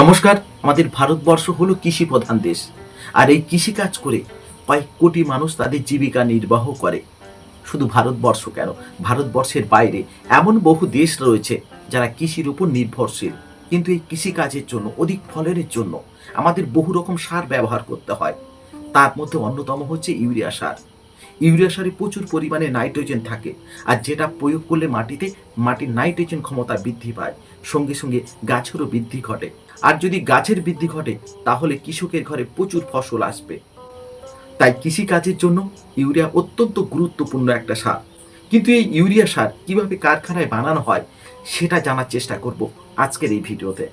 নমস্কার, আমাদের ভারতবর্ষ হলো কৃষি প্রধান দেশ, আর এই কৃষিকাজ করে কয়েক কোটি মানুষ তাদের জীবিকা নির্বাহ করে। শুধু ভারতবর্ষ কেন, ভারতবর্ষের বাইরে এমন বহু দেশ রয়েছে যারা কৃষির উপর নির্ভরশীল। কিন্তু এই কৃষিকাজের জন্য, অধিক ফলনের জন্য আমাদের বহু রকম সার ব্যবহার করতে হয়। তার মধ্যে অন্যতম হচ্ছে ইউরিয়া সার। ইউরিয়া সারে প্রচুর পরিমাণে নাইট্রোজেন থাকে, আর যেটা প্রয়োগ করলে মাটিতে, মাটির নাইট্রোজেন ক্ষমতা বৃদ্ধি পায়, সঙ্গে সঙ্গে গাছেরও বৃদ্ধি ঘটে। আর যদি গাছের বৃদ্ধি ঘটে, তাহলে কৃষকের ঘরে প্রচুর ফসল আসবে। তাই কৃষিকাজের জন্য ইউরিয়া অত্যন্ত গুরুত্বপূর্ণ একটা সার। কিন্তু এই ইউরিয়া সার কীভাবে কারখানায় বানানো হয়, সেটা জানার চেষ্টা করব আজকের এই ভিডিওতে।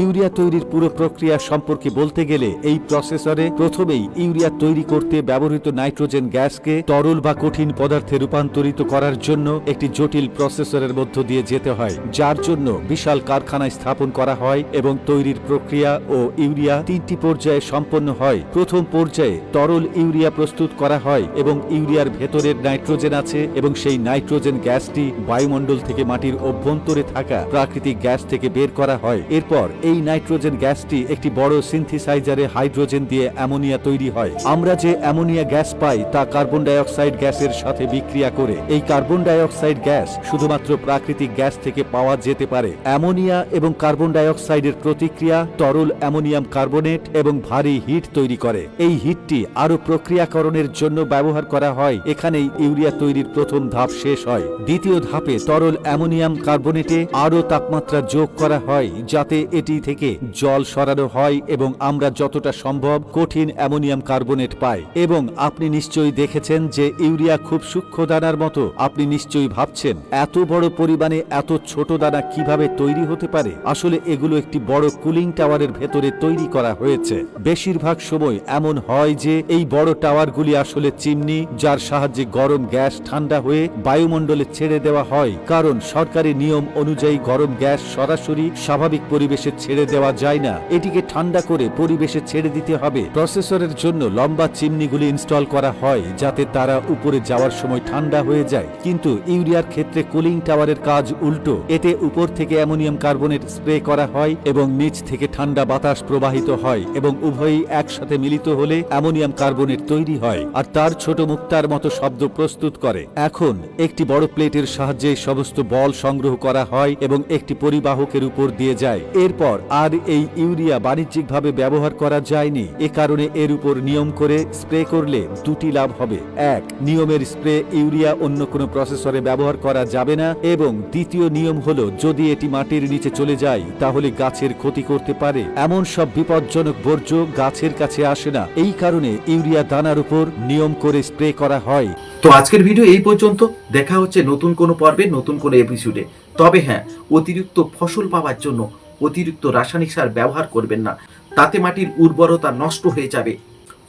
ইউরিয়া তৈরির পুরো প্রক্রিয়া সম্পর্কে বলতে গেলে এই প্রসেসরে প্রথমেই ইউরিয়া তৈরি করতে ব্যবহৃত নাইট্রোজেন গ্যাসকে তরল বা কঠিন পদার্থে রূপান্তরিত করার জন্য একটি জটিল প্রসেসরের মধ্য দিয়ে যেতে হয়, যার জন্য বিশাল কারখানায় স্থাপন করা হয় এবং তৈরির প্রক্রিয়া ও ইউরিয়া তিনটি পর্যায়ে সম্পন্ন হয়। প্রথম পর্যায়ে তরল ইউরিয়া প্রস্তুত করা হয় এবং ইউরিয়ার ভেতরের নাইট্রোজেন আছে এবং সেই নাইট্রোজেন গ্যাসটি বায়ুমণ্ডল থেকে মাটির অভ্যন্তরে থাকা প্রাকৃতিক গ্যাস থেকে বের করা হয়। এরপর এই নাইট্রোজেন গ্যাসটি একটি বড় সিনথিসাইজারে হাইড্রোজেন দিয়ে অ্যামোনিয়া তৈরি হয়। আমরা যে অ্যামোনিয়া গ্যাস পাই তা কার্বন ডাইঅক্সাইড গ্যাসের সাথে বিক্রিয়া করে। এই কার্বন ডাইঅক্সাইড গ্যাস শুধুমাত্র প্রাকৃতিক গ্যাস থেকে পাওয়া যেতে পারে। অ্যামোনিয়া এবং কার্বন ডাইঅক্সাইডের প্রতিক্রিয়া তরল অ্যামোনিয়াম কার্বনেট এবং ভারী হিট তৈরি করে। এই হিটটি আরও প্রক্রিয়াকরণের জন্য ব্যবহার করা হয়। এখানেই ইউরিয়া তৈরির প্রথম ধাপ শেষ হয়। দ্বিতীয় ধাপে তরল অ্যামোনিয়াম কার্বনেটে আরও তাপমাত্রা যোগ করা হয় যাতে এটি থেকে জল সরানো হয় এবং আমরা যতটা সম্ভব কঠিন অ্যামোনিয়াম কার্বনেট পাই। এবং আপনি নিশ্চয়ই দেখেছেন যে ইউরিয়া খুব সূক্ষ্ম দানার মতো। আপনি নিশ্চয়ই ভাবছেন, এত বড় পরিমাণে এত ছোট দানা কীভাবে তৈরি হতে পারে? আসলে এগুলো একটি বড় কুলিং টাওয়ারের ভেতরে তৈরি করা হয়েছে। বেশিরভাগ সময় এমন হয় যে এই বড় টাওয়ারগুলি আসলে চিমনি, যার সাহায্যে গরম গ্যাস ঠান্ডা হয়ে বায়ুমণ্ডলে ছেড়ে দেওয়া হয়। কারণ সরকারি নিয়ম অনুযায়ী গরম গ্যাস সরাসরি স্বাভাবিক পরিবেশে ছেড়ে দেওয়া যায় না। এটিকে ঠান্ডা করে পরিবেশে ছেড়ে দিতে হবে। প্রসেসরের জন্য লম্বা চিমনিগুলি ইনস্টল করা হয়, যাতে তারা উপরে যাওয়ার সময় ঠান্ডা হয়ে যায়। কিন্তু ইউরিয়ার ক্ষেত্রে কুলিং টাওয়ারের কাজ উল্টো। এতে উপর থেকে অ্যামোনিয়াম কার্বনেট স্প্রে করা হয় এবং নিচ থেকে ঠান্ডা বাতাস প্রবাহিত হয় এবং উভয়ই একসাথে মিলিত হলে অ্যামোনিয়াম কার্বনেট তৈরি হয়, আর তার ছোট মুক্তার মতো শব্দ প্রস্তুত করে। এখন, একটি বড় প্লেটের সাহায্যে সমস্ত বল সংগ্রহ করা হয় এবং একটি পরিবাহকের উপর দিয়ে যায়। এরপর আর এই ইউরিয়া বাণিজ্যিকভাবে ব্যবহার করা যায়নি। এ কারণে এর উপর নিয়ম করে স্প্রে করলে দুটি লাভ হবে। এক, নিয়মের স্প্রে ইউরিয়া অন্য কোনো প্রসেসরে ব্যবহার করা যাবে না এবং দ্বিতীয় নিয়ম হলো, যদি এটি মাটির নিচে চলে যায়, তাহলে গাছের ক্ষতি করতে পারে। এমন সব বিপজ্জনক বর্জ্য গাছের কাছে আসে না। এই কারণে ইউরিয়া দানার উপর নিয়ম করে স্প্রে করা হয়। তো আজকের ভিডিও এই পর্যন্ত। দেখা হচ্ছে নতুন কোনো পর্বে, নতুন কোনো এপিসোডে তবে হ্যাঁ অতিরিক্ত ফসল পাওয়ার জন্য অতিরিক্ত রাসায়নিক সার ব্যবহার করবেন না। তাতে মাটির উর্বরতা নষ্ট হয়ে যাবে।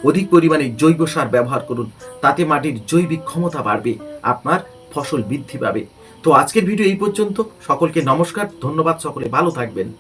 অধিক পরিমাণে জৈব সার ব্যবহার করুন। তাতে মাটির জৈবিক ক্ষমতা বাড়বে, আপনার ফসল বৃদ্ধি পাবে। তো আজকের ভিডিও এই পর্যন্ত। সকলকে নমস্কার। ধন্যবাদ। সকলে ভালো থাকবেন।